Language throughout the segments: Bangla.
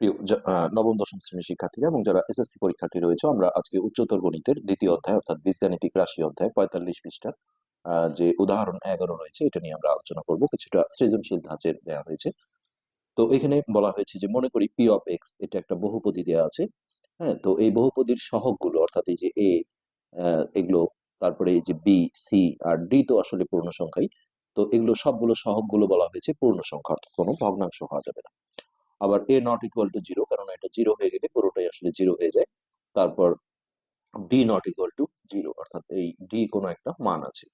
প্রিয় নবম দশম শ্রেণির শিক্ষার্থীরা এবং যারা এসএসসি পরীক্ষার্থী রয়েছে আমরা আজকে উচ্চতর গণিতের দ্বিতীয় অধ্যায় অর্থাৎ বীজগাণিতিক রাশি অধ্যায় পঁয়তাল্লিশ পৃষ্ঠা আহ, যে উদাহরণ এগারো রয়েছে এটা নিয়ে আমরা আলোচনা করব। কিছুটা সৃজনশীল ধাঁচের দেওয়া হয়েছে। তো এখানে বলা হয়েছে যে মনে করি পি অফ এক্স এটা একটা বহুপদী দেওয়া আছে। হ্যাঁ তো এই বহুপদীর সহগগুলো অর্থাৎ এই যে এ এগুলো তারপরে এই যে বি সি আর ডি তো আসলে পূর্ণ সংখ্যাই তো এগুলো সবগুলো সহগগুলো বলা হয়েছে পূর্ণ সংখ্যা অর্থাৎ কোনো ভগ্নাংশ হওয়া যাবে না। আবার a not equal to zero কারণ এটা জিরো হয়ে গেলে পুরোটাই আসলে জিরো হয়ে যায়। তারপর d not equal to zero অর্থাৎ এই ডি কোনো একটা মান আছে।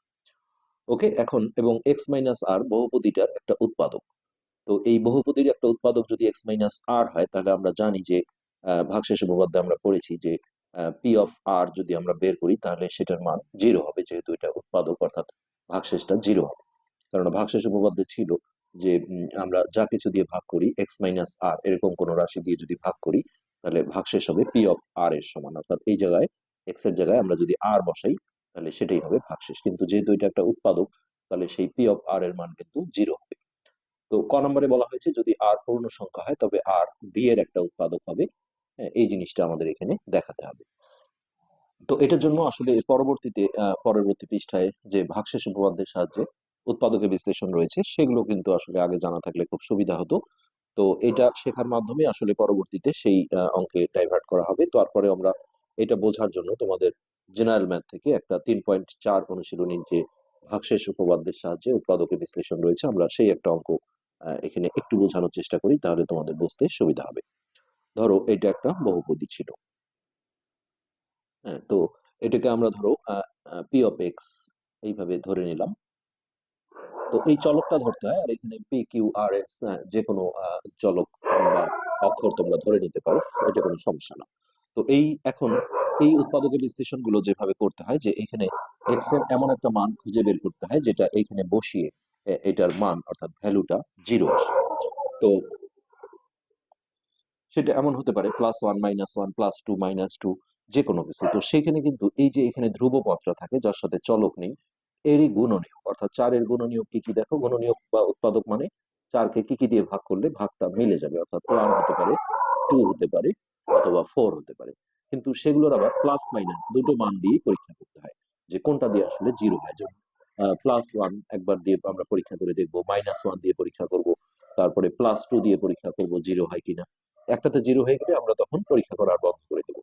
ওকে এখন, এবং এক্স মাইনাস আর বহুপদীটার একটা উৎপাদক। তো এই বহুপদীর একটা উৎপাদক যদি এক্স মাইনাস আর হয়, তাহলে আমরা জানি যে ভাগশেষ উপপাদ্যে আমরা পড়েছি যে পি অফ আর যদি আমরা বের করি, তাহলে সেটার মান জিরো হবে, যেহেতু এটা উৎপাদক, অর্থাৎ ভাগশেষটা জিরো হবে। কারণ ভাগশেষ উপপাদ্যে ছিল যে আমরা যা কিছু দিয়ে ভাগ করি এক্স মাইনাস আর এরকম কোন রাশি দিয়ে যদি ভাগ করি তাহলে ভাগশেষ হবে পি অফ আর এর সমান। অর্থাৎ এই জায়গায় এক্সের জায়গায় আমরা যদি আর বসাই তাহলে সেটাই হবে ভাগশেষ। কিন্তু যেহেতু এটা একটা উৎপাদক তাহলে সেই পি অফ আর এর মান কিন্তু জিরো হবে। তো ক নম্বরে বলা হয়েছে যদি আর পূর্ণ সংখ্যা হয় তবে আর বি এর একটা উৎপাদক হবে। হ্যাঁ, এই জিনিসটা আমাদের এখানে দেখাতে হবে। তো এটার জন্য আসলে পরবর্তীতে পরবর্তী পৃষ্ঠায় যে ভাগশেষ উপপাদ্যের সাহায্যে উৎপাদকের বিশ্লেষণ রয়েছে সেগুলো কিন্তু আসলে আগে জানা থাকলে খুব সুবিধা হতো। তো এটা শেখার মাধ্যমে আসলে পরবর্তীতে সেই অঙ্কে ডাইভার্ট করা হবে। তারপরে আমরা এটা বোঝার জন্য তোমাদের জেনারেল ম্যাথ থেকে একটা তিন পয়েন্ট চার অনুশীলনীর যে ভাগশেষ উপপাদ্যের সাহায্যে উৎপাদকের বিশ্লেষণ রয়েছে আমরা সেই একটা অঙ্ক এখানে একটু বোঝানোর চেষ্টা করি তাহলে তোমাদের বুঝতে সুবিধা হবে। ধরো এটা একটা বহুপদী ছিল। হ্যাঁ তো এটাকে আমরা ধরো পি অফ এক্স এইভাবে ধরে নিলাম। তো এই চলকটা ধরতে হয়, আর এখানে পি কিউ আর এস যে কোনো চলক বা অক্ষর তোমরা ধরে নিতে পারো এটা কোনো সমস্যা না। তো এই এখন এই উৎপাদকের বিশ্লেষণগুলো যেভাবে করতে হয় যে এখানে এক্সের এমন একটা মান খুঁজে বের করতে হয় যেটা এখানে বসিয়ে এটার মান অর্থাৎ ভ্যালুটা জিরো আসে। তো সেটা এমন হতে পারে plus one minus one plus two minus two যে কোনো কিছু। তো সেখানে কিন্তু এই যে এখানে ধ্রুব পত্র থাকে, যার সাথে চলক নেই এরই গুণনীয়ক, অর্থাৎ চারের গুণনীয়ক কি কি দেখো? গুণনীয়ক বা উৎপাদক মানে চারকে কি কি দিয়ে ভাগ করলে ভাগটা মিলে যাবে, অর্থাৎ ওয়ান হতে পারে টু হতে পারে, অথবা ফোর হতে পারে। কিন্তু সেগুলোর আবার প্লাস মাইনাস দুটো মান দিয়ে পরীক্ষা করতে হয়, যে কোনটা দিয়ে আসলে জিরো হয়। যেমন প্লাস ওয়ান একবার দিয়ে আমরা পরীক্ষা করে দেখব মাইনাস ওয়ান দিয়ে পরীক্ষা করব, তারপরে প্লাস টু দিয়ে পরীক্ষা করব জিরো হয় কিনা। একটাতে জিরো হয়ে গেলে আমরা তখন পরীক্ষা করা বন্ধ করে দেবো।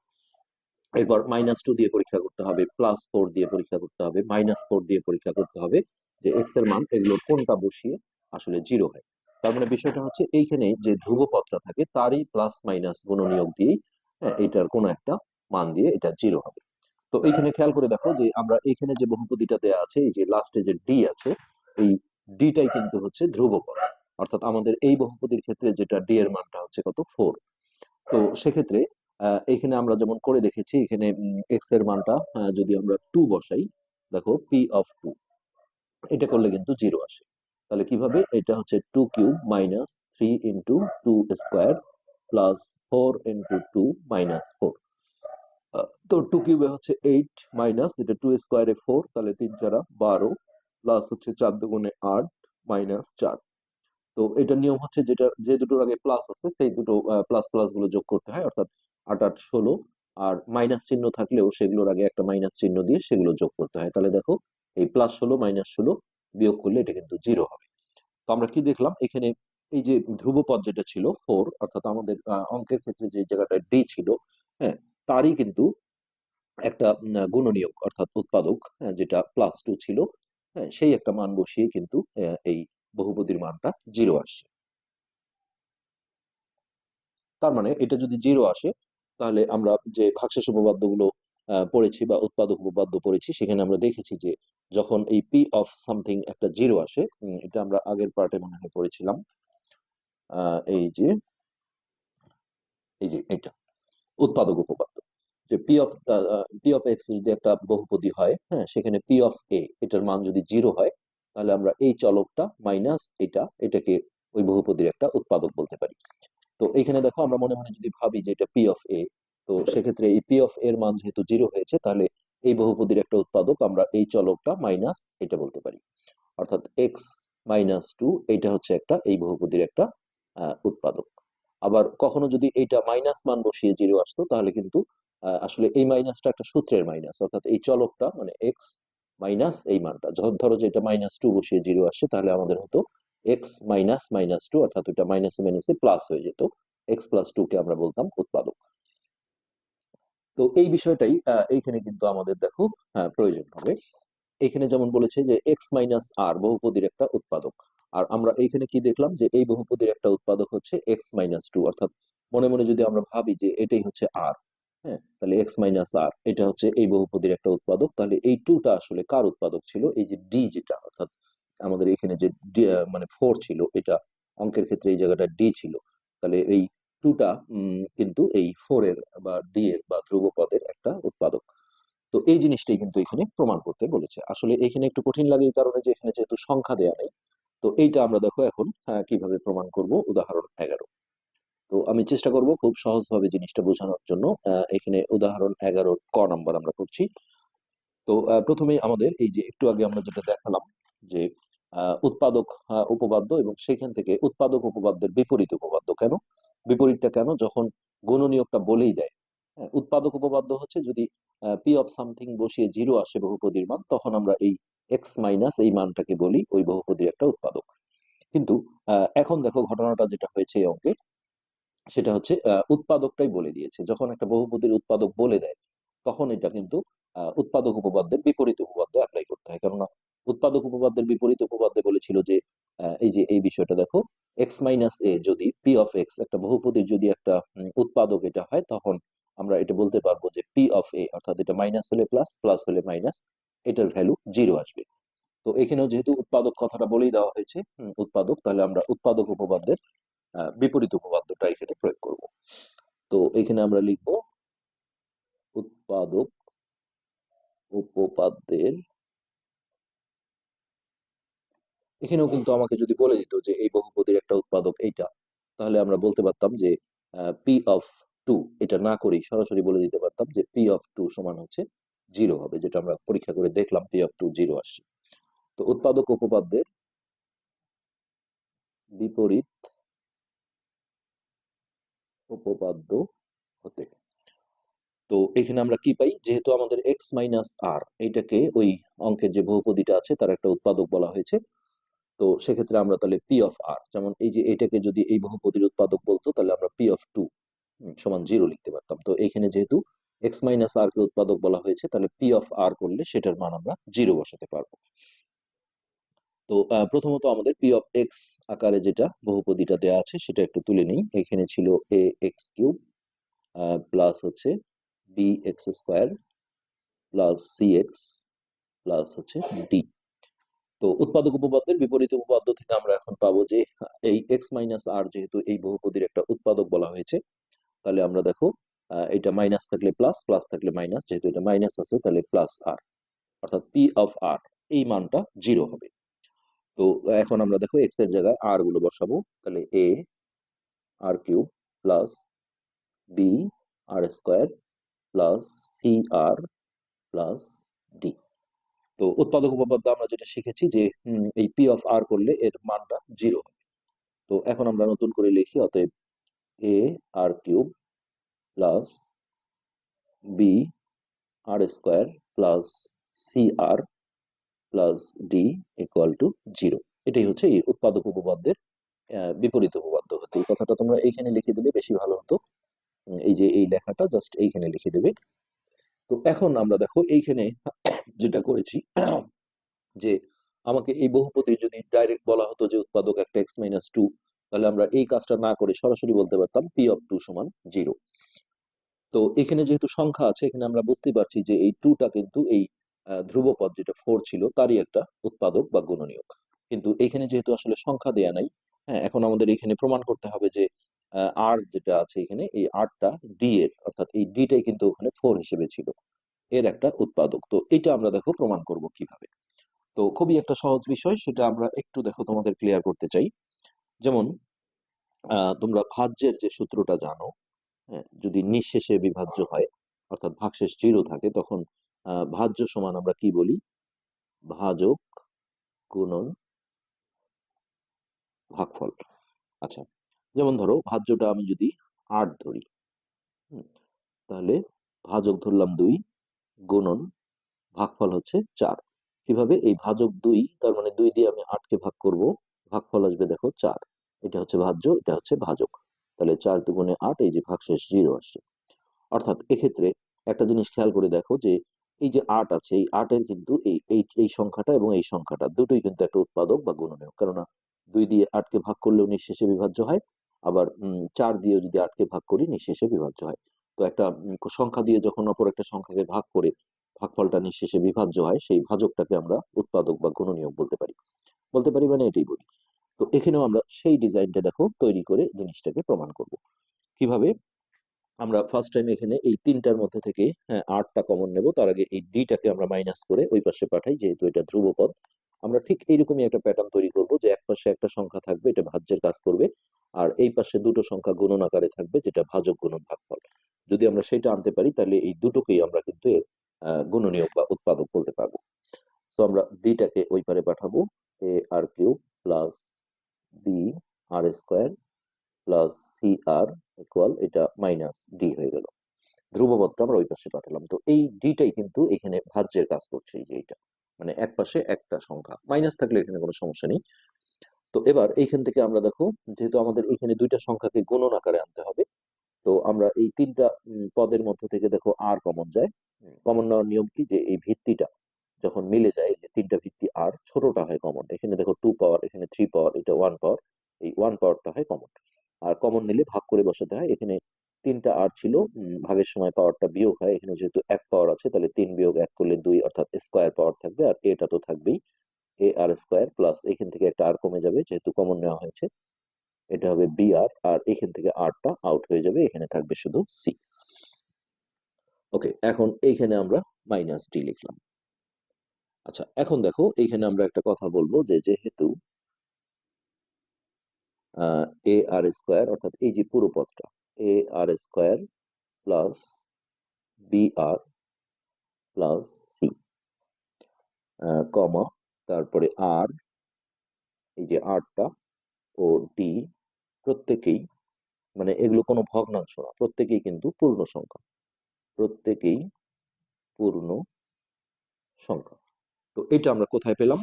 এরপর মাইনাস টু দিয়ে পরীক্ষা করতে হবে প্লাস ফোর দিয়ে পরীক্ষা করতে হবে মাইনাস ফোর দিয়ে পরীক্ষা করতে হবে যে এক্সের মান এগুলো কোনটা বসিয়ে আসলে জিরো হয়। তার মানে বিষয়টা হচ্ছে এইখানে যে ধ্রুবপদটা থাকে তারই প্লাস মাইনাস গুণনীয়ক দিয়েই হ্যাঁ, এটার কোনো একটা মান দিয়ে এটা জিরো হবে। তো এইখানে খেয়াল করে দেখো যে আমরা এইখানে যে বহুপদীটা দেয়া আছে এই যে লাস্টে যে ডি আছে এই ডিটাই কিন্তু হচ্ছে ধ্রুবপদ। অর্থাৎ আমাদের এই বহুপদীর ক্ষেত্রে যেটা ডি এর মানটা হচ্ছে কত? ফোর তো সেক্ষেত্রে এখানে আমরা যেমন করে দেখেছি, এখানে এক্সের মানটা যদি আমরা টু বসাই, দেখো পি অফ টু এটা করলে কিন্তু জিরো আসে। তাহলে কীভাবে? এটা হচ্ছে two cube minus three into two square plus four into two minus four তো টু কিউবে হচ্ছে এইট মাইনাস এটা টু স্কোয়ারে ফোর তাহলে তিন চারা বারো প্লাস হচ্ছে চার দুগুণে আট মাইনাস চার। তো এটা নিয়ম হচ্ছে যেটা, যে দুটোর আগে প্লাস আছে, সেই দুটো প্লাস প্লাসগুলো যোগ করতে হয়, অর্থাৎ আট আট ষোলো আর মাইনাস চিহ্ন থাকলেও সেগুলোর আগে একটা মাইনাস চিহ্ন দিয়ে সেগুলো যোগ করতে হয়। তাহলে দেখো এই প্লাস ষোলো মাইনাস ষোলো বিয়োগ করলে এটা কিন্তু জিরো হবে। তো আমরা কি দেখলাম? এখানে এই যে ধ্রুবপদ যেটা ছিল ফোর অর্থাৎ আমাদের অঙ্কের ক্ষেত্রে যে জায়গাটা ডি ছিল হ্যাঁ তারই কিন্তু একটা গুণনীয়ক অর্থাৎ উৎপাদক হ্যাঁ, যেটা প্লাস টু ছিল হ্যাঁ সেই একটা মান বসিয়ে কিন্তু এই বহুপদীর মানটা জিরো আসছে। তার মানে এটা যদি জিরো আসে তাহলে আমরা যে ভাগশেষ উপপাদ্যগুলো পড়েছি বা উৎপাদক উপপাদ্য পড়েছি, সেখানে আমরা দেখেছি যে যখন এই পি অফ সামথিং একটা জিরো আসে এটা আমরা আগের পার্টে মনে হয় পড়েছিলাম। এই যে এই যে এটা, উৎপাদক উপপাদ্য। যে p of p of x যদি একটা বহুপদী হয় হ্যাঁ সেখানে পি অফ এ এটার মান যদি জিরো হয়, তাহলে আমরা এই চলকটা মাইনাস এটা, এটাকে ওই বহুপদীর একটা উৎপাদক বলতে পারি। তো এখানে দেখো আমরা মনে মনে যদি ভাবি যে এটা পি অফ এ তো সেক্ষেত্রে এই পি অফ এর মান যেহেতু জিরো হয়েছে তাহলে এই বহুপদীর একটা উৎপাদক আমরা এই চলকটা মাইনাস এটা বলতে পারি। অর্থাৎ এক্স মাইনাস টু এটা হচ্ছে একটা এই বহুপদীর একটা আহ, উৎপাদক। আবার কখনো যদি এইটা মাইনাস মান বসিয়ে জিরো আসতো তাহলে কিন্তু আহ, আসলে এই মাইনাসটা একটা সূত্রের মাইনাস অর্থাৎ এই চলকটা মানে এক্স মাইনাস এই মানটা। ধরো যে এটা মাইনাস টু বসিয়ে জিরো আসছে তাহলে আমাদের হতো এক্স মাইনাস মাইনাস টু অর্থাৎ ওইটা মাইনাসে মাইনাসে প্লাস হয়ে যেত। এক্স প্লাস টু কে আমরা বলতাম উৎপাদক। তো এই বিষয়টাই এইখানে কিন্তু আমাদের দেখো প্রয়োজন হবে। এখানে যেমন বলেছে যে এক্স মাইনাস আর বহুপদীর একটা উৎপাদক। আর আমরা এইখানে কি দেখলাম যে এই বহুপদীর একটা উৎপাদক হচ্ছে এক্স মাইনাস টু অর্থাৎ মনে মনে যদি আমরা ভাবি যে এটাই হচ্ছে আর হ্যাঁ তাহলে এক্স মাইনাস আর এটা হচ্ছে এই বহুপদীর একটা উৎপাদক। তাহলে এই টুটা আসলে কার উৎপাদক ছিল? এই যে ডি যেটা, অর্থাৎ আমাদের এখানে যে মানে ফোর ছিল এটা অঙ্কের ক্ষেত্রে এই জায়গাটা ডি ছিল। তাহলে এই টুটা কিন্তু এই ফোর এর বা ডি এর বা ধ্রুবপদের একটা উৎপাদক। তো এই জিনিসটাই কিন্তু এখানে প্রমাণ করতে বলেছে। আসলে এখানে একটু কঠিন লাগে এই কারণে যে এখানে যেহেতু সংখ্যা দেয়া নেই তো এইটা আমরা দেখো এখন আহ, কীভাবে প্রমাণ করব। উদাহরণ এগারো। তো আমি চেষ্টা করব খুব সহজভাবে জিনিসটা বোঝানোর জন্য এখানে উদাহরণ এগারোর ক নাম্বার আমরা করছি। তো আহ, প্রথমেই আমাদের এই যে একটু আগে আমরা যেটা দেখালাম যে উৎপাদক উপপাদ্য এবং সেখান থেকে উৎপাদক উপপাদ্যের বিপরীত উপপাদ্য কেন? বিপরীতটা কেন? যখন গুণনীয়কটা বলেই দেয়। হ্যাঁ, উৎপাদক উপপাদ্য হচ্ছে যদি পি অফ সামথিং বসিয়ে জিরো আসে বহুপদীর মান তখন আমরা এই এক্স মাইনাস এই মানটাকে বলি ওই বহুপদীর একটা উৎপাদক। কিন্তু এখন দেখো ঘটনাটা যেটা হয়েছে এই অঙ্কে সেটা হচ্ছে উৎপাদকটাই বলে দিয়েছে। যখন একটা বহুপদীর উৎপাদক বলে দেয় তখন এটা কিন্তু উৎপাদক উপপাদ্যের বিপরীত উপপাদ্য অ্যাপ্লাই করতে হয়। কেননা উৎপাদক উপপাদ্যের বিপরীত উপপাদ্যে বলেছিল যে এই যে, এই বিষয়টা দেখো এক্স মাইনাস এ যদি পি অফ এক্স একটা বহুপদীর যদি একটা উৎপাদক এটা হয়, তখন আমরা এটা বলতে পারব যে পি অফ এ অর্থাৎ এটা মাইনাস হলে প্লাস প্লাস হলে মাইনাস এটার ভ্যালু জিরো আসবে। তো এখানেও যেহেতু উৎপাদক কথাটা বলেই দেওয়া হয়েছে উৎপাদক, তাহলে আমরা উৎপাদক উপপাদ্যের বিপরীত উপপাদ্যটা এখানে প্রয়োগ করব। তো এখানে আমরা লিখব, উৎপাদক উপপাদ্যের এখানেও কিন্তু আমাকে যদি বলে দিত যে এই বহুপদীর একটা উৎপাদক এইটা, তাহলে আমরা বলতে পারতাম যে পি অফ টু এটা না করেই সরাসরি বলে দিতে পারতাম যে পি অফ টু সমান হচ্ছে জিরো হবে, যেটা আমরা পরীক্ষা করে দেখলাম পি অফ টু জিরো আসছে। তো উৎপাদক উপপাদ্যের বিপরীত উপপাদ্য হতে। তো এখানে আমরা কি পাই? যেহেতু আমাদের এক্স মাইনাস আর এইটাকে ওই অঙ্কের যে বহুপদীটা আছে, তার একটা উৎপাদক বলা হয়েছে। তো সেক্ষেত্রে আমরা তাহলে পি অফ আর যেমন এই যে এটাকে যদি এই বহুপদীর উৎপাদক বলতো, তাহলে আমরা পি অফ টু সমান জিরো লিখতে পারতাম। তো এখানে যেহেতু এক্স মাইনাস আর কে উৎপাদক বলা হয়েছে, তাহলে পি অফ আর করলে সেটার মান আমরা জিরো বসাতে পারব। তো প্রথমত আমাদের পি অফ এক্স আকারে যেটা বহুপদীটা দেওয়া আছে, সেটা একটু তুলে নিই। এখানে ছিল এ এক্স কিউব প্লাস হচ্ছে b x square plus c x plus হচ্ছে ডি তো উৎপাদক উপপাদ্যের বিপরীত উপপাদ্য থেকে আমরা এখন পাবো যে, এই এক্স মাইনাস আর যেহেতু এই বহুপদীর একটা উৎপাদক বলা হয়েছে, তাহলে আমরা দেখো এটা মাইনাস থাকলে প্লাস প্লাস থাকলে মাইনাস যেহেতু এটা মাইনাস আছে, তাহলে প্লাস আর অর্থাৎ পি অফ আর এই মানটা জিরো হবে। তো এখন আমরা দেখো এক্সের জায়গায় আরগুলো বসাবো, তাহলে a r cube plus b r square plus c r plus d তো উৎপাদক উপপাদ্য আমরা যেটা শিখেছি যে এই পি অফ আর করলে এর মানটা জিরো হবে তো এখন আমরা নতুন করে লিখি, অতএব a r cube plus b r square plus c r plus d equal to zero এটাই হচ্ছে এই উৎপাদক উপপাদ্যের বিপরীত উপপাদ্য। হতে এই কথাটা তোমরা এইখানে লিখে দিলে বেশি ভালো হতো। এই যে এই লেখাটা জাস্ট এইখানে লিখে দেবে। তো এখন আমরা দেখো এইখানে যেটা করেছি যে আমাকে এই বহুপদী যদি ডাইরেক্ট বলা হতো যে উৎপাদক একটা এক্স মাইনাস টু তাহলে আমরা এই কাজটা না করে সরাসরি বলতে পারতাম পি অফ টু সমান জিরো তো এখানে যেহেতু সংখ্যা আছে, এখানে আমরা বুঝতে পারছি যে এই টুটা কিন্তু এই ধ্রুবপদ যেটা ফোর ছিল, তারই একটা উৎপাদক বা গুণনীয়ক। কিন্তু এখানে যেহেতু আসলে সংখ্যা দেয়া নাই হ্যাঁ এখন আমাদের এখানে প্রমাণ করতে হবে যে আর যেটা আছে এখানে, এই আরটা ডি এর, অর্থাৎ এই ডিটাই কিন্তু ওখানে ফোর হিসেবে ছিল, এর একটা উৎপাদক। তো এটা আমরা দেখো প্রমাণ করব কীভাবে। তো খুবই একটা সহজ বিষয়, সেটা আমরা একটু দেখো তোমাদের ক্লিয়ার করতে চাই। যেমন তোমরা ভাজ্যের যে সূত্রটা জানো যদি নিঃশেষে বিভাজ্য হয়, অর্থাৎ ভাগশেষ জিরো থাকে, তখন ভাজ্য সমান আমরা কি বলি? ভাজক গুণন ভাগফল। আচ্ছা যেমন ধরো, ভাজ্যটা আমি যদি আট ধরি তাহলে ভাজক ধরলাম দুই গুণন ভাগফল হচ্ছে চার। কীভাবে? এই ভাজক দুই, তার মানে দুই দিয়ে আমি আটকে ভাগ করব, ভাগফল আসবে দেখো চার। এটা হচ্ছে ভাজ্য, এটা হচ্ছে ভাজক। তাহলে চার দুগুণে আট, এই যে ভাগশেষ জিরো আসছে। অর্থাৎ এক্ষেত্রে একটা জিনিস খেয়াল করে দেখো যে, এই যে আট আছে, এই আটের কিন্তু এই এই এই সংখ্যাটা এবং এই সংখ্যাটা দুটোই কিন্তু একটা উৎপাদক বা গুণনীয়ক। কেননা দুই দিয়ে আটকে ভাগ করলেও নিঃশেষে বিভাজ্য হয় আবার চার দিয়েও যদি আটকে ভাগ করি, নিঃশেষে বিভাজ্য হয়। তো একটা সংখ্যা দিয়ে যখন অপর একটা সংখ্যাকে ভাগ করে ভাগফলটা নিঃশেষে বিভাজ্য হয়, সেই ভাজকটাকে আমরা উৎপাদক বা গুণনীয়ক বলতে পারি। বলতে পারি মানে এটাই বলি। তো এখানেও আমরা সেই ডিজাইনটা দেখো, তৈরি করে জিনিসটাকে প্রমাণ করব। কীভাবে? আমরা ফার্স্ট টাইম এখানে এই তিনটার মধ্যে থেকে হ্যাঁ আটটা কমন নেব। তার আগে এই ডিটাকে আমরা মাইনাস করে ওই পাশে পাঠাই, যেহেতু এটা ধ্রুবপদ। আমরা ঠিক এইরকমই একটা প্যাটার্ন তৈরি করব যে এক পাশে একটা সংখ্যা থাকবে, এটা ভাজ্যের কাজ করবে, আর এই পাশে দুটো সংখ্যা গুণন আকারে থাকবে, যেটা ভাজক গুণন ভাগফল যদি আমরা সেটা আনতে পারি, তাহলে এই দুটোকেই আমরা কিন্তু এর গুণনীয়ক বা উৎপাদক বলতে পারব। সো আমরা ডিটাকে ওই পারে পাঠাবো a r cube plus b r square plus c r equal এটা মাইনাস ডি হয়ে গেল। ধ্রুবপদটা আমরা ওই পাশে পাঠালাম। তো এই ডিটাই কিন্তু এখানে ভাজ্যের কাজ করছে, এই যে এইটা। মানে এক পাশে একটা সংখ্যা। মাইনাস থাকলে এখানে কোনো সমস্যা নেই। তো এবার এইখান থেকে আমরা দেখো যেহেতু আমাদের এখানে দুইটা সংখ্যাকে গুণন আকারে আনতে হবে তো আমরা এই তিনটা পদের মধ্য থেকে দেখো আর কমন যায়। কমন নেওয়ার নিয়ম কি? যে এই ভিত্তিটা যখন মিলে যায় যে তিনটা ভিত্তি আর ছোটটা হয় কমন এখানে দেখো টু পাওয়ার এখানে থ্রি পাওয়ার এটা ওয়ান পাওয়ার এই ওয়ান পাওয়ারটা হয় কমন আর কমন নিলে ভাগ করে বসাতে হয়। এখানে তিনটা আর ছিল। ভাগের সময় পাওয়ারটা বিয়োগ হয়। এখানে যেহেতু এক পাওয়ার আছে তাহলে তিন বিয়োগ এক করলে দুই অর্থাৎ স্কোয়ার পাওয়ার থাকবে আর এটা তো থাকবেই। এ আর স্কোয়ার প্লাস এখান থেকে একটা আর কমে যাবে যেহেতু কমন নেওয়া হয়েছে। এটা হবে বি আর আর এখান থেকে আরটা আউট হয়ে যাবে। এখানে থাকবে শুধু সি ওকে এখন এইখানে আমরা মাইনাস ডি লিখলাম। আচ্ছা এখন দেখো এইখানে আমরা একটা কথা বলব যে যেহেতু এ আর স্কোয়ার অর্থাৎ এই যে পুরো পদটা a r square plus b r plus c তারপরে আর এই যে আরটা ও ডি প্রত্যেকেই মানে এগুলো কোনো ভগ্নাংশ না, প্রত্যেকেই কিন্তু পূর্ণ সংখ্যা। প্রত্যেকেই পূর্ণ সংখ্যা। তো এটা আমরা কোথায় পেলাম?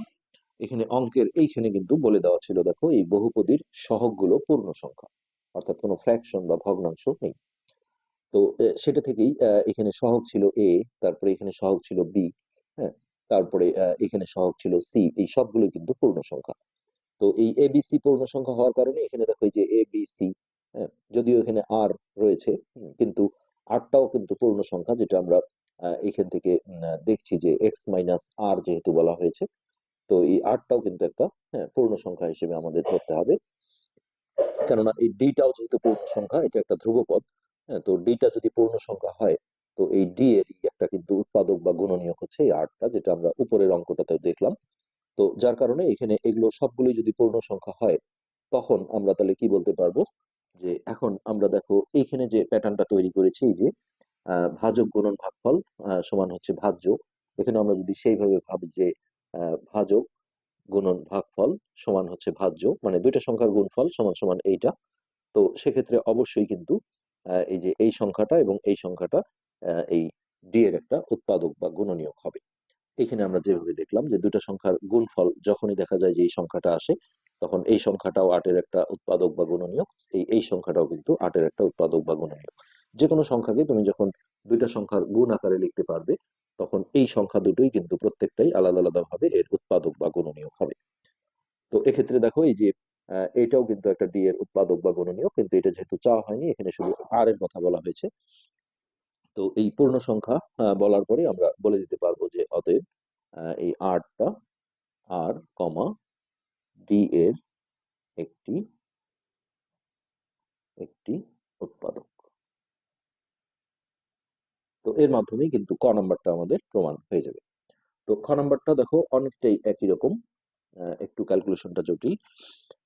এখানে অঙ্কের এইখানে কিন্তু বলে দেওয়া ছিল, দেখো, এই বহুপদীর সহগগুলো পূর্ণ সংখ্যা। অর্থাৎ কোনো ফ্র্যাকশন বা ভগ্নাংশ নেই। তো সেটা থেকেই এখানে সহগ ছিল এ তারপরে এখানে সহগ ছিল বি হ্যাঁ? তারপরে এখানে সহগ ছিল সি এই সবগুলো কিন্তু পূর্ণ সংখ্যা। তো এই এ বি সি পূর্ণ সংখ্যা হওয়ার কারণে এখানে দেখো যে এ বি সি যদিও এখানে আর রয়েছে কিন্তু আরটাও কিন্তু পূর্ণ সংখ্যা, যেটা আমরা এখান থেকে দেখছি যে এক্স মাইনাস আর যেহেতু বলা হয়েছে, তো এই আটটাও কিন্তু একটা হ্যাঁ পূর্ণ সংখ্যা হিসেবে আমাদের ধরতে হবে। কেননা এই ডিটাও যেহেতু পূর্ণ সংখ্যা, এটা একটা ধ্রুবপদ হ্যাঁ তো ডিটা যদি পূর্ণ সংখ্যা হয়, তো এই ডি এর একটা কিন্তু উৎপাদক বা গুণনীয়ক হচ্ছে এই আটটা যেটা আমরা উপরের অঙ্কটাতে দেখলাম। তো যার কারণে এখানে এগুলো সবগুলোই যদি পূর্ণ সংখ্যা হয়, তখন আমরা তাহলে কি বলতে পারব? যে এখন আমরা দেখো এইখানে যে প্যাটার্নটা তৈরি করেছি যে ভাজক গুণন ভাগফল সমান হচ্ছে ভাজ্য। এখানে আমরা যদি সেইভাবে ভাবি যে ভাজক গুণন ভাগফল সমান হচ্ছে ভাজ্য মানে দুইটা সংখ্যার গুণফল সমান সমান এইটা। তো সেক্ষেত্রে অবশ্যই কিন্তু এই যে এই সংখ্যাটা এবং এই সংখ্যাটা এই ডি এর একটা উৎপাদক বা গুণনীয়ক হবে। এখানে আমরা যেভাবে দেখলাম যে দুটা সংখ্যার গুণফল যখনই দেখা যায় যে এই সংখ্যাটা আসে, তখন এই সংখ্যাটাও আটের একটা উৎপাদক বা গুণনীয়ক, এই এই সংখ্যাটাও কিন্তু আটের একটা উৎপাদক বা গুণনীয়ক। যে কোনো সংখ্যাকে তুমি যখন দুইটা সংখ্যার গুণ আকারে লিখতে পারবে তখন এই সংখ্যা দুটোই কিন্তু প্রত্যেকটাই আলাদা আলাদা ভাবে এর উৎপাদক বা গুণনীয়ক হবে। তো এক্ষেত্রে দেখো এই যে এটাও কিন্তু একটা ডি এর উৎপাদক বা গুণনীয়ক, কিন্তু এটা যেহেতু চাওয়া হয়নি, এখানে শুধু আর এর কথা বলা হয়েছে। তো এই পূর্ণ সংখ্যা বলার পরে আমরা বলে দিতে পারব যে অতএব এই আরটা আর কমা ডি এর একটি একটি উৎপাদক। তো এর মাধ্যমে কিন্তু ক নাম্বারটা আমাদের প্রমাণ হয়ে যাবে। তো খ নাম্বারটা দেখো অনেকটাই একই রকম একটু ক্যালকুলেশনটা জটিল।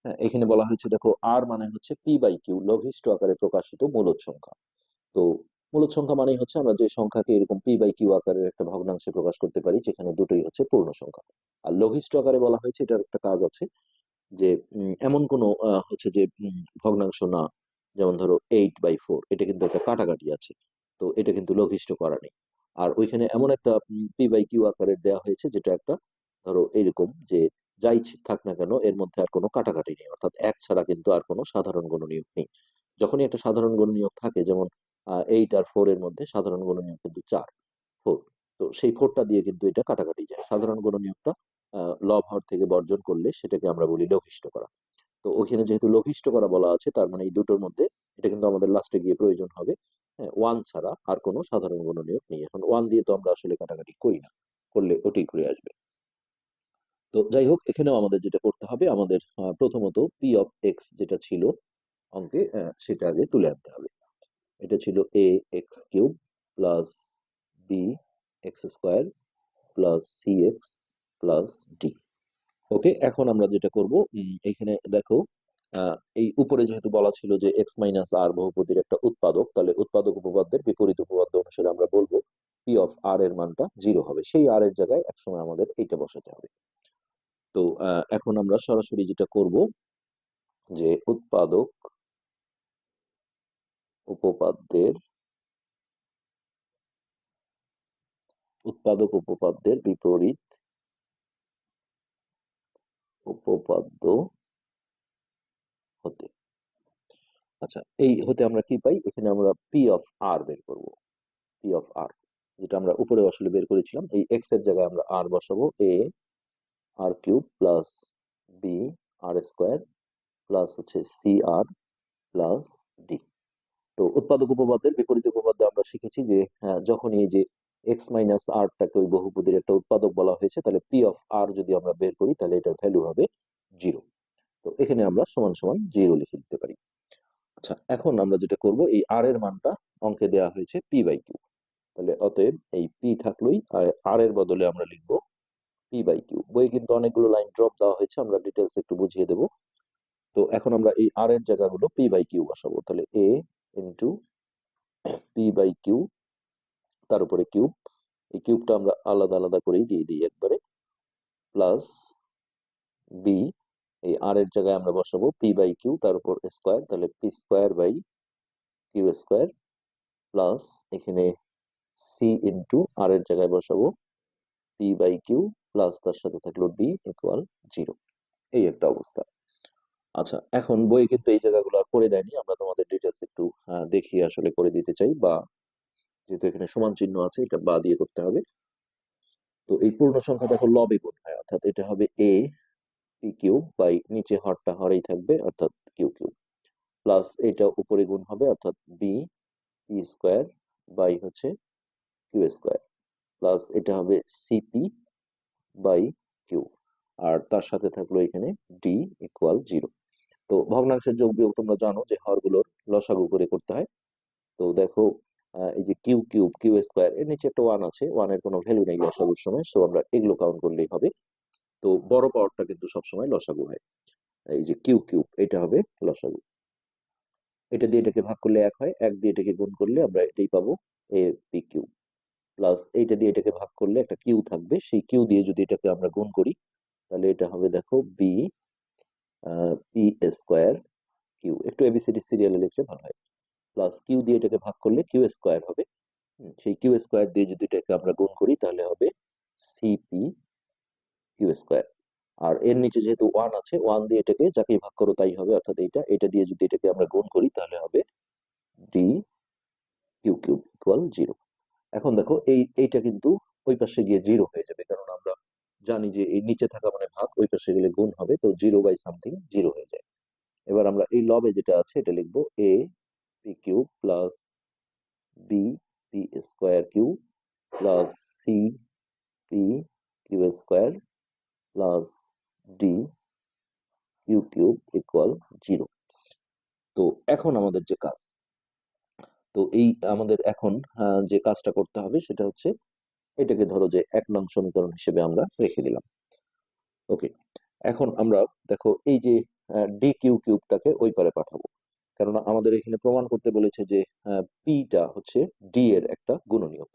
হ্যাঁ, এখানে বলা হয়েছে দেখো আর মানে হচ্ছে পি বাই কিউ লঘিষ্ঠ আকারে প্রকাশিত মূলদ সংখ্যা। তো মূলদ সংখ্যা মানেই হচ্ছে আমরা যে সংখ্যাকে এরকম পি বাই কিউ আকারের একটা ভগ্নাংশে প্রকাশ করতে পারি যেখানে দুটোই হচ্ছে পূর্ণ সংখ্যা। আর লঘিষ্ঠ আকারে বলা হয়েছে এটার একটা কাজ আছে যে এমন কোনো হচ্ছে যে ভগ্নাংশ না যেমন ধরো এইট বাই ফোর এটা কিন্তু একটা কাটাকাটি আছে। তো এটা কিন্তু লঘিষ্ঠ করা নেই। আর ওইখানে এমন একটা পি বাই কিউ আকারে দেওয়া হয়েছে যেটা একটা, ধরো এরকম যে যাই থাক না কেন, এর মধ্যে আর কোনো কাটাকাটি নেই। অর্থাৎ এক ছাড়া কিন্তু আর কোনো সাধারণ গুণনীয়ক নেই। যখনই একটা সাধারণ গুণনীয়ক থাকে, যেমন এইট আর ফোর এর মধ্যে সাধারণ গুণনীয়ক কিন্তু চার ফোর তো সেই ফোরটা দিয়ে কিন্তু এটা কাটাকাটি যায়। সাধারণ গুণনীয়কটা লব হর থেকে বর্জন করলে সেটাকে আমরা বলি লঘিষ্ঠ করা। তো ওখানে যেহেতু লঘিষ্ঠ করা বলা আছে, তার মানে এই দুটোর মধ্যে এটা কিন্তু আমাদের লাস্টে গিয়ে প্রয়োজন হবে। হ্যাঁ ওয়ান ছাড়া আর কোনো সাধারণ গুণনীয়ক নেই। এখন ওয়ান দিয়ে তো আমরা আসলে কাটাকাটি করি না, করলে ওটাই ঘুরে আসবে। তো যাই হোক, এখানেও আমাদের যেটা করতে হবে, আমাদের প্রথমত পি অফ এক্স যেটা ছিল অঙ্কে সেটা আগে তুলে আনতে হবে। এটা ছিল a x cube plus b x square plus c x plus d okay এখন আমরা যেটা করব এখানে দেখো এই উপরে যেহেতু বলা ছিল যে এক্স মাইনাস আর বহুপদীর একটা উৎপাদক, তাহলে উৎপাদক উপপাদ্যের বিপরীত উপপাদ্য অনুসারে আমরা বলব পি অফ আর এর মানটা জিরো হবে। সেই আর এর জায়গায় একসময় আমাদের এইটা বসাতে হবে। তো এখন আমরা সরাসরি যেটা করব যে উৎপাদক উপপাদ্যের উৎপাদক উপপাদ্যের বিপরীত উপপাদ্য হতে। আচ্ছা এই হতে আমরা কি পাই? এখানে আমরা পি অফ আর বের করব। পি অফ আর যেটা আমরা উপরে আসলে বের করেছিলাম। এই এক্সের জায়গায় আমরা আর বসাবো। A r cube plus b r square plus হচ্ছে সি আর প্লাস ডি তো উৎপাদক উপপাদ্যের বিপরীত উপপাদ্যে আমরা শিখেছি যে হ্যাঁ, যখন এই যে এক্স মাইনাস আরটাকে ওই বহুপদীর একটা উৎপাদক বলা হয়েছে তাহলে পি অফ আর যদি আমরা বের করি তাহলে এটার ভ্যালু হবে জিরো তো এখানে আমরা সমান সমান জিরো লিখে দিতে পারি। আচ্ছা এখন আমরা যেটা করব, এই আর এর মানটা অঙ্কে দেওয়া হয়েছে পি বাই কিউ তাহলে অতএব এই পি থাকলোই, আর এর বদলে আমরা লিখব পি বাই কিউ বইয়ে কিন্তু অনেকগুলো লাইন ড্রপ দেওয়া হয়েছে, আমরা ডিটেলস একটু বুঝিয়ে দেব। তো এখন আমরা এই আর এর জায়গাগুলো পি বাই কিউ বসাবো। তাহলে a into p by q তার উপরে কিউব এই কিউবটা আমরা আলাদা আলাদা করেই দিয়ে দিই একবারে প্লাস বি এই আর এর জায়গায় আমরা বসাবো পি বাই কিউ তার উপর স্কোয়ার তাহলে p square by q square plus এখানে সি ইন্টু আর এর জায়গায় বসাবো পি বাই কিউ প্লাস তার সাথে থাকল ডি ইকুয়াল জিরো এই একটা অবস্থা। আচ্ছা এখন বই কিন্তু এই জায়গাগুলো আর করে দেয়নি। আমরা তোমাদের ডিটেলস একটু দেখিয়ে আসলে করে দিতে চাই বা যেহেতু এখানে সমান চিহ্ন আছে, এটা বা দিয়ে করতে হবে। তো এই পূর্ণ সংখ্যা দেখো লবে গুণ হয় অর্থাৎ এটা হবে এ পি কিউ বাই নিচে হরটা হরেই থাকবে, অর্থাৎ কিউ কিউ প্লাস এটা উপরে গুণ হবে, অর্থাৎ বি পি স্কোয়ার বাই হচ্ছে কিউ স্কোয়ার প্লাস এটা হবে সিপি বাই কিউ আর তার সাথে থাকল এখানে ডি ইকুয়াল জিরো তো ভগ্নাংশের যোগ বিয়োগ তোমরা জানো যে হরগুলোর লসাগু করে করতে হয়। তো দেখো এই যে কিউ কিউব কিউ স্কোয়ার এর নিচে একটা ওয়ান আছে ওয়ানের কোনো ভ্যালু নেই লসাগুর সময় সো আমরা এগুলো কাউন্ট করলেই হবে। তো বড় পাওয়ারটা কিন্তু সবসময় লসাগু হয়। এই যে কিউ কিউব এটা হবে লসাগু। এটা দিয়ে এটাকে ভাগ করলে এক হয়, এক দিয়ে এটাকে গুণ করলে আমরা এটাই পাবো এ পি কিউ প্লাস এইটা দিয়ে এটাকে ভাগ করলে একটা কিউ থাকবে, সেই কিউ দিয়ে যদি এটাকে আমরা গুণ করি, তাহলে এটা হবে দেখো বি পি স্কোয়ার কিউ একটু এবিসিডি সিরিয়ালে লিখলে ভালো হয়। প্লাস কিউ দিয়ে এটাকে ভাগ করলে কিউ স্কোয়ার হবে। সেই কিউ স্কোয়ার দিয়ে যদি এটাকে আমরা গুণ করি, তাহলে হবে সিপি কিউ স্কোয়ার। আর এর নিচে যেহেতু ওয়ান আছে ওয়ান দিয়ে এটাকে যাকেই ভাগ করো তাই হবে অর্থাৎ এইটা এটা দিয়ে যদি এটাকে আমরা গুণ করি তাহলে হবে d q cube equal zero এখন দেখো এই এইটা কিন্তু ওই পাশে গিয়ে জিরো হয়ে যাবে কারণ আমরা জানি যে এই নিচে থাকা মানে ভাগ ওই পাশে গেলে গুণ হবে তো জিরো বাই সামথিং জিরো হয়ে যায়। এবার আমরা এই লবে যেটা আছে এটা লিখব a p q plus b p square q plus c p q square plus d q cube equal zero তো এখন আমাদের যে কাজ, তো এই আমাদের এখন যে কাজটা করতে হবে সেটা হচ্ছে এটাকে ধরো যে এক নং সমীকরণ হিসেবে আমরা রেখে দিলাম। ওকে, এখন আমরা দেখো এই যে ডি কিউ কিউবটাকে ওই পারে পাঠাবো। কেননা আমাদের এখানে প্রমাণ করতে বলেছে যে পিটা হচ্ছে ডি এর একটা গুণনীয়ক।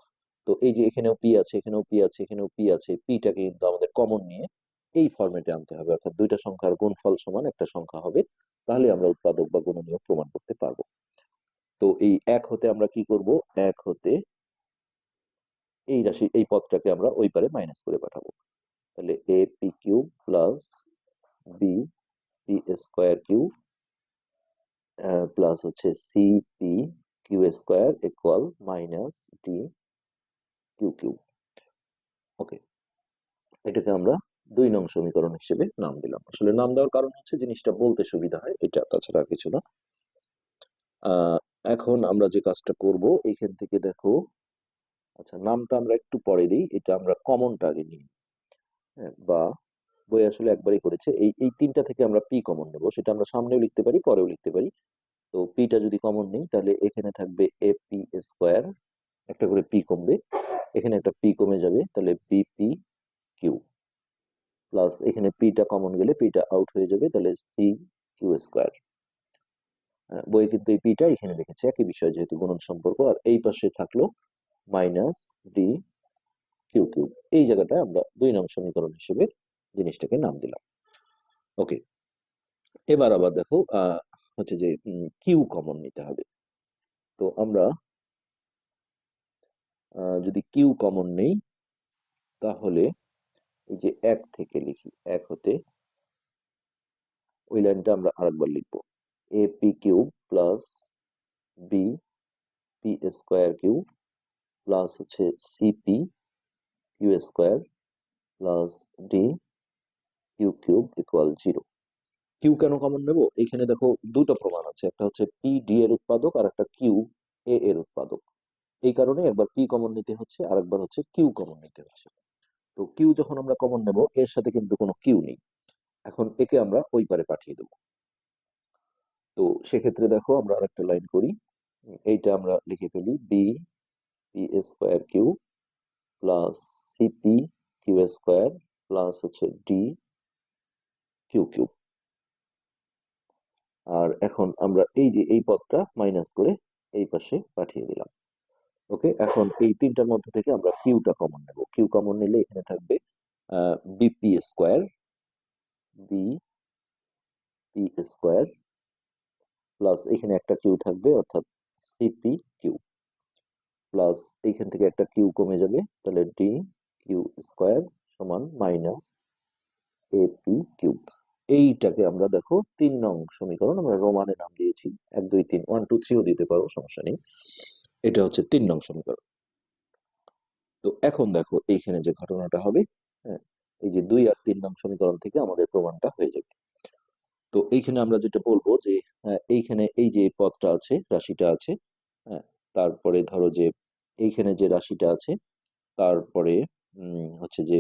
তো এই যে এখানেও পি আছে, এখানেও পি আছে, এখানেও পি আছে পিটাকে কিন্তু আমাদের কমন নিয়ে এই ফর্মেটে আনতে হবে। অর্থাৎ দুইটা সংখ্যার গুণফল সমান একটা সংখ্যা হবে, তাহলে আমরা উৎপাদক বা গুণনীয়ক প্রমাণ করতে পারব। তো এই এক হতে আমরা কি করব? এক হতে এই রাশি, এই পদটাকে আমরা ওই পারে মাইনাস করে পাঠাবো। তাহলে a p q plus b p square q plus হচ্ছে c p q square equal minus d q q okay এটাকে আমরা দুই নং সমীকরণ হিসেবে নাম দিলাম। আসলে নাম দেওয়ার কারণ হচ্ছে জিনিসটা বলতে সুবিধা হয় এটা তাছাড়া আর কিছু না। এখন আমরা যে কাজটা করব এখান থেকে দেখো আচ্ছা নামটা আমরা একটু পরে দিই এটা আমরা কমনটা আগে নিই। হ্যাঁ, বা বই আসলে একবারই করেছে এই এই তিনটা থেকে আমরা পি কমন নেব সেটা আমরা সামনেও লিখতে পারি পরেও লিখতে পারি। তো পিটা যদি কমন নেই তাহলে এখানে থাকবে এ পি স্কোয়ার একটা করে পি কমবে এখানে একটা পি কমে যাবে তাহলে পি বিপি কিউ প্লাস এখানে পিটা কমন গেলে পিটা আউট হয়ে যাবে, তাহলে সি কিউ স্কোয়ার বইয়ে কিন্তু এই পিটা এখানে লিখেছে একই বিষয় যেহেতু গুণন সম্পর্ক, আর এই পাশে থাকল মাইনাস ডি কিউ কিউব এই জায়গাটা আমরা দুই নং সমীকরণ হিসেবে জিনিসটাকে নাম দিলাম। ওকে এবার আবার দেখো হচ্ছে যে কিউ কমন নিতে হবে। তো আমরা যদি কিউ কমন নেই, তাহলে এই যে এক থেকে লিখি, এক হতে ওই লাইনটা আমরা আরেকবার লিখব। A p q plus b p square q plus হচ্ছে c p q square plus d q cube equal zero q কেন কমন নেব? এখানে দেখো দুটো প্রমাণ আছে, একটা হচ্ছে পি ডি এর উৎপাদক আর একটা কিউ এ এর উৎপাদক। এই কারণে একবার পি কমন নিতে হচ্ছে আর একবার হচ্ছে কিউ কমন নিতে হচ্ছে। তো কিউ যখন আমরা কমন নেব, এর সাথে কিন্তু কোনো কিউ নেই। এখন একে আমরা ওই পারে পাঠিয়ে দেব। তো সেক্ষেত্রে দেখো আমরা আরেকটা লাইন করি। এইটা আমরা লিখে ফেলি b p square q plus c p q square plus হচ্ছে ডি কিউ কিউব আর এখন আমরা এই যে এই পদটা মাইনাস করে এই পাশে পাঠিয়ে দিলাম। ওকে এখন এই তিনটার মধ্যে থেকে আমরা কিউটা কমন নেব। কিউ কমন নিলে এখানে থাকবে b p square b p square plus এখানে একটা কিউ থাকবে, অর্থাৎ সিপি কিউ প্লাস এখান থেকে একটা কিউ কমে যাবে, তাহলে ডি কিউ স্কোয়ার সমান মাইনাস এপি কিউব এইটাকে আমরা দেখো তিন নং সমীকরণ, আমরা রোমানে নাম দিয়েছি, এক, দুই, তিন ওয়ান টু থ্রিও দিতে পারো, সমস্যা নেই। এটা হচ্ছে তিন নং সমীকরণ। তো এখন দেখো এইখানে যে ঘটনাটা হবে হ্যাঁ এই যে দুই আর তিন নং সমীকরণ থেকে আমাদের প্রমাণটা হয়ে যাবে। তো এইখানে আমরা যেটা বলব যে হ্যাঁ, এইখানে এই যে পদটা আছে রাশিটা আছে হ্যাঁ তারপরে ধরো যে এইখানে যে রাশিটা আছে তারপরে হচ্ছে যে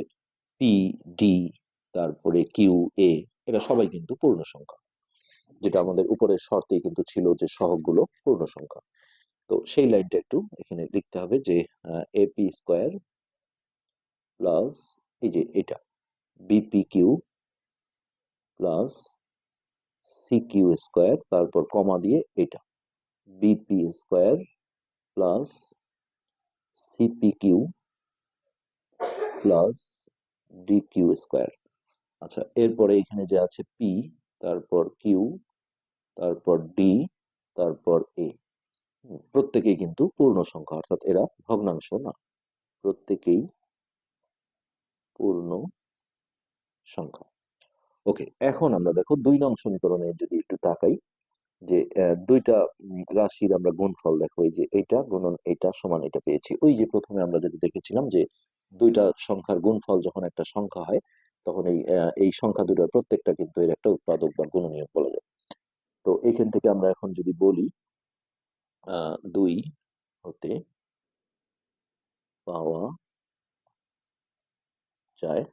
পি ডি তারপরে কিউ এ এরা সবাই কিন্তু পূর্ণ সংখ্যা যেটা আমাদের উপরের শর্তেই কিন্তু ছিল যে সহগগুলো পূর্ণ সংখ্যা তো সেই লাইনটা একটু এখানে লিখতে হবে যে এ পি স্কোয়ার প্লাস এই যে এটা b p q plus c q square তারপর কমা দিয়ে এটা b p square plus c p q plus d q square আচ্ছা এরপরে এখানে যে আছে পি তারপর কিউ তারপর ডি তারপর এ প্রত্যেকেই কিন্তু পূর্ণ সংখ্যা অর্থাৎ এরা ভগ্নাংশ না। প্রত্যেকেই পূর্ণ সংখ্যা। ওকে এখন আমরা দেখো দুই নং সমীকরণে যদি একটু তাকাই যে আহ, দুইটা রাশির আমরা গুণফল দেখো এই যে এইটা গুণন এটা সমান এটা পেয়েছি। ওই যে প্রথমে আমরা যদি দেখেছিলাম যে দুইটা সংখ্যার গুণফল যখন একটা সংখ্যা হয় তখন এই আহ, এই সংখ্যা দুটার প্রত্যেকটা কিন্তু এর একটা উৎপাদক বা গুণনীয়ক বলা যায়। তো এখান থেকে আমরা এখন যদি বলি দুই হতে পাওয়া যায়।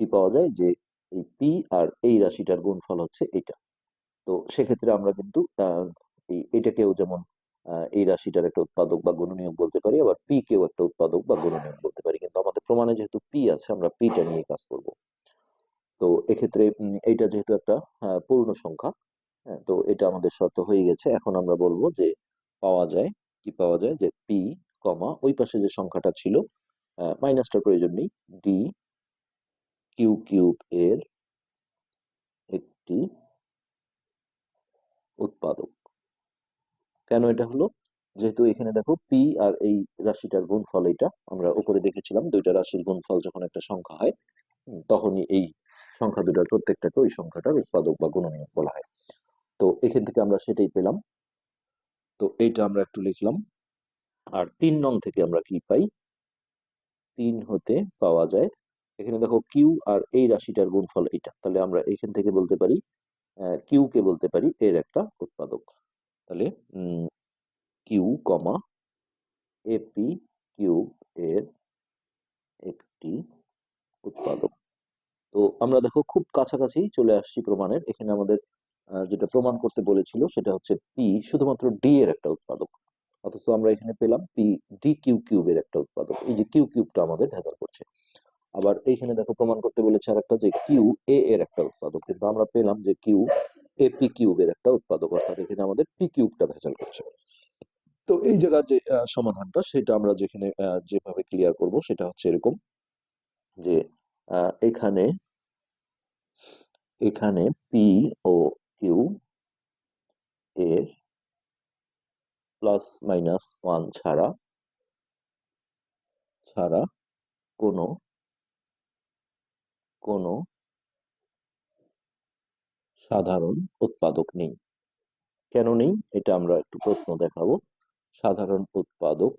কি পাওয়া যায়? যে এই পি আর এই রাশিটার গুণফল হচ্ছে এটা। তো সেক্ষেত্রে আমরা কিন্তু এটাকেও যেমন এই রাশিটার একটা উৎপাদক বা গুণনীয়ক বলতে পারি আবার পি কেও একটা উৎপাদক বা গুণনীয়ক বলতে পারি। কিন্তু আমাদের প্রমাণে যেহেতু পি আছে আমরা পিটা নিয়ে কাজ করব। তো এক্ষেত্রে এইটা যেহেতু একটা পূর্ণ সংখ্যা হ্যাঁ, তো এটা আমাদের শর্ত হয়ে গেছে। এখন আমরা বলব যে পাওয়া যায়, কি পাওয়া যায়? যে পি কমা, ওই পাশে যে সংখ্যাটা ছিল মাইনাসটার প্রয়োজন নেই। ডি কিউ কিউব এর একটি উৎপাদক। কেন এটা হলো? যেহেতু এখানে দেখো পি আর এই রাশিটার গুণফল এটা আমরা উপরে দেখেছিলাম, দুইটা রাশির গুণফল যখন একটা সংখ্যা হয় তখনই এই সংখ্যা দুটার প্রত্যেকটাকে ওই সংখ্যাটার উৎপাদক বা গুণনীয়ক বলা হয়। তো এখান থেকে আমরা সেটাই পেলাম। তো এইটা আমরা একটু লিখলাম। আর তিন নং থেকে আমরা কি পাই? তিন হতে পাওয়া যায়। এখানে দেখো কিউ আর এই রাশিটার গুণফল এটা তাহলে আমরা এখান থেকে বলতে পারি কিউ কে বলতে পারি এর একটা উৎপাদক। তাহলে কিউ কমা এপি কিউব এর একটি উৎপাদক। তো আমরা দেখো খুব কাছাকাছি চলে আসছি প্রমাণের। এখানে আমাদের যেটা প্রমাণ করতে বলেছিল সেটা হচ্ছে পি শুধুমাত্র ডি এর একটা উৎপাদক। অথচ আমরা এখানে পেলাম পি ডি কিউ কিউবের একটা উৎপাদক। এই যে কিউ কিউবটা আমাদের ভেজাল করছে আবার এইখানে দেখো প্রমাণ করতে বলেছে আর একটা যে কিউ এ এর একটা উৎপাদক। কিন্তু আমরা পেলাম যে কিউ এ পি কিউবের একটা উৎপাদক। অর্থাৎ এখানে আমাদের পি কিউবটা ভেজাল করছে। তো এই জায়গার যে সমাধানটা সেটা আমরা যেখানে যেভাবে ক্লিয়ার করব সেটা হচ্ছে এরকম যে এখানে এখানে পি ও কিউ এর প্লাস মাইনাস ওয়ান ছাড়া ছাড়া কোনো কোনো সাধারণ উৎপাদক নেই। কেন নেই? এটা আমরা একটু প্রশ্ন দেখাবো। সাধারণ উৎপাদক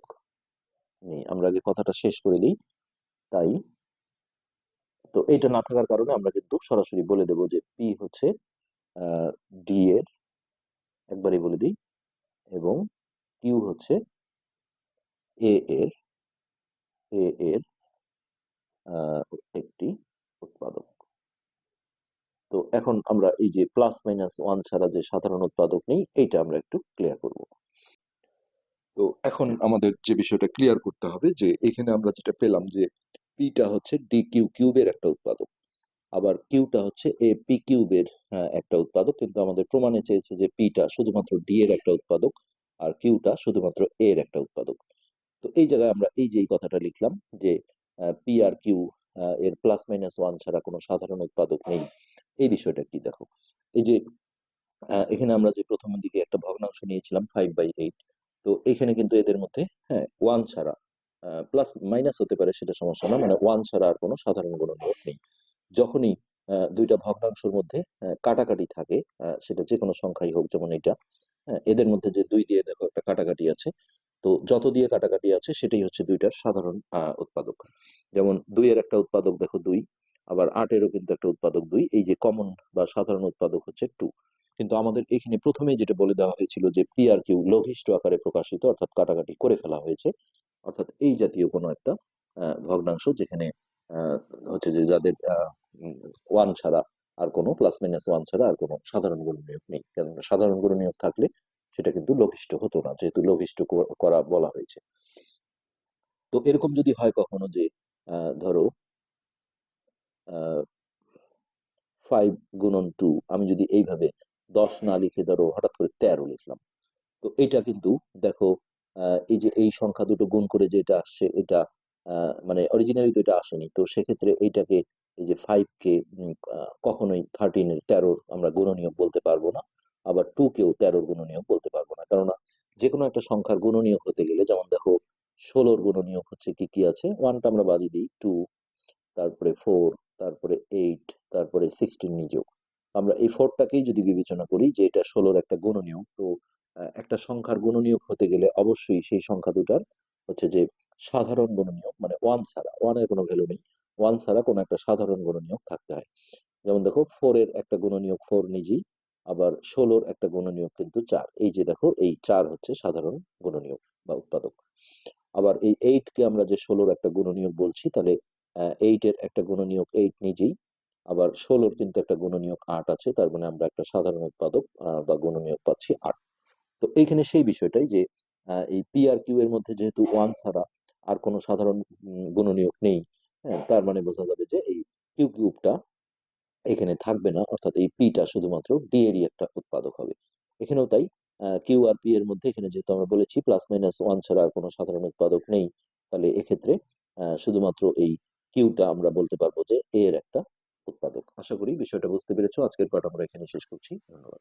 নেই। আমরা আগে কথাটা শেষ করে দিই। তাই, তো এটা না থাকার কারণে আমরা কিন্তু সরাসরি বলে দেব যে পি হচ্ছে ডি এর একবারই বলে দিই এবং কিউ হচ্ছে এ এর এ এর একটি উৎপাদক। তো এখন আমরা এই যে প্লাস মাইনাস ওয়ান ছাড়া যে সাধারণ উৎপাদক নেই, এইটা আমরা একটু ক্লিয়ার করব। তো এখন আমাদের যে বিষয়টা ক্লিয়ার করতে হবে যে এখানে আমরা যেটা পেলাম যে পিটা হচ্ছে ডি কিউ কিউবের একটা উৎপাদক। আবার কিউটা হচ্ছে এ পি কিউবের একটা উৎপাদক। কিন্তু আমাদের প্রমাণে চেয়েছে যে পিটা শুধুমাত্র ডি এর একটা উৎপাদক আর কিউটা শুধুমাত্র এ এর একটা উৎপাদক। তো এই জায়গায় আমরা এই যে এই কথাটা লিখলাম যে পি আর কিউ এর প্লাস মাইনাস ওয়ান ছাড়া কোনো সাধারণ উৎপাদক নেই। এই বিষয়টা কি দেখো? এই যে এখানে আমরা যে প্রথম দিকে একটা ভগ্নাংশ নিয়েছিলাম ফাইভ বাই এইট তো এখানে কিন্তু এদের মধ্যে হ্যাঁ ওয়ান ছাড়া প্লাস মাইনাস হতে পারে সেটা সমস্যা না মানে ওয়ান ছাড়া আর কোনো সাধারণ গুণনীয়ক নেই। যখনই দুইটা ভগ্নাংশের মধ্যে কাটাকাটি থাকে সেটা যে কোনো সংখ্যাই হোক যেমন এটা হ্যাঁ, এদের মধ্যে যে দুই দিয়ে দেখো একটা কাটাকাটি আছে তো যত দিয়ে কাটাকাটি আছে সেটাই হচ্ছে দুইটার সাধারণ উৎপাদক। যেমন দুইয়ের একটা উৎপাদক দেখো দুই আবার আটেরও কিন্তু একটা উৎপাদক দুই এই যে কমন বা সাধারণ উৎপাদক হচ্ছে টু কিন্তু আমাদের এখানে প্রথমেই যেটা বলে দেওয়া হয়েছিল যে পি আর কিউ লঘিষ্ঠ আকারে প্রকাশিত অর্থাৎ কাটাকাটি করে ফেলা হয়েছে অর্থাৎ এই জাতীয় কোনো একটা ভগ্নাংশ যেখানে হচ্ছে যে যাদের ওয়ান ছাড়া আর কোনো প্লাস মাইনাস ওয়ান ছাড়া আর কোনো সাধারণ গুণনীয়ক নেই। কারণ সাধারণ গুণনীয়ক থাকলে সেটা কিন্তু লঘিষ্ঠ হতো না, যেহেতু লঘিষ্ঠ করা বলা হয়েছে। তো এরকম যদি হয় কখনো যে ধরো ফাইভ গুণন টু আমি যদি এইভাবে দশ না লিখে ধরো হঠাৎ করে তেরো লিখলাম, তো এটা কিন্তু দেখো এই যে এই সংখ্যা দুটো গুণ করে যেটা আসছে, এটা মানে অরিজিনালি তো এটা আসেনি। তো সেক্ষেত্রে এইটাকে এই যে ফাইভ কে উম, আহ, কখনোই থার্টিনের তেরোর আমরা গুণনীয়ক বলতে পারব না। আবার টু কেও তেরোর গুণনীয়ক বলতে পারব না। কেননা যে কোনো একটা সংখ্যার গুণনীয়ক হতে গেলে যেমন দেখো ষোলোর গুণনীয়ক হচ্ছে কি কি আছে? ওয়ানটা আমরা বাদই দিই টু তারপরে ফোর তারপরে এইট তারপরে সিক্সটিন নিজেও আমরা এই ফোরটাকেই যদি বিবেচনা করি যে এটা ষোলোর একটা গুণনীয়ক তো একটা সংখ্যার গুণনীয়ক হতে গেলে অবশ্যই সেই সংখ্যা দুটার হচ্ছে যে সাধারণ গুণনীয়ক মানে ওয়ান ছাড়া ওয়ানের কোনো ভ্যালু নেই। ওয়ান ছাড়া কোনো একটা সাধারণ গুণনীয়ক থাকতে হয়। যেমন দেখো ফোর এর একটা গুণনীয়ক ফোর নিজেই আবার ষোলোর একটা গুণনীয়ক কিন্তু চার। এই যে দেখো, এই চার হচ্ছে সাধারণ গুণনীয়ক বা উৎপাদক। আবার এই এইট কে আমরা যে ষোলোর একটা গুণনীয়ক বলছি, তাহলে এইট এর একটা গুণনীয়ক এইট নিজেই আবার ষোলোর কিন্তু একটা গুণনীয়ক আট আছে, তার মানে আমরা একটা সাধারণ উৎপাদক বা গুণনীয়ক পাচ্ছি আট। তো এইখানে সেই বিষয়টাই যে এই পি আর কিউ এর মধ্যে যেহেতু ওয়ান ছাড়া আর কোনো সাধারণ গুণনীয়ক নেই। হ্যাঁ তার মানে বোঝা যাবে যে এই কিউ কিউবটা এখানে থাকবে না, অর্থাৎ এই পিটা শুধুমাত্র ডি এরই একটা উৎপাদক হবে। এখানেও তাই কিউ আর পি এর মধ্যে এখানে যেহেতু আমরা বলেছি প্লাস মাইনাস ওয়ান ছাড়া আর কোনো সাধারণ উৎপাদক নেই, তাহলে এক্ষেত্রে শুধুমাত্র এই কিউটা আমরা বলতে পারব যে এর একটা উৎপাদক। আশা করি বিষয়টা বুঝতে পেরেছ। আজকের পাঠ আমরা এখানে শেষ করছি। ধন্যবাদ।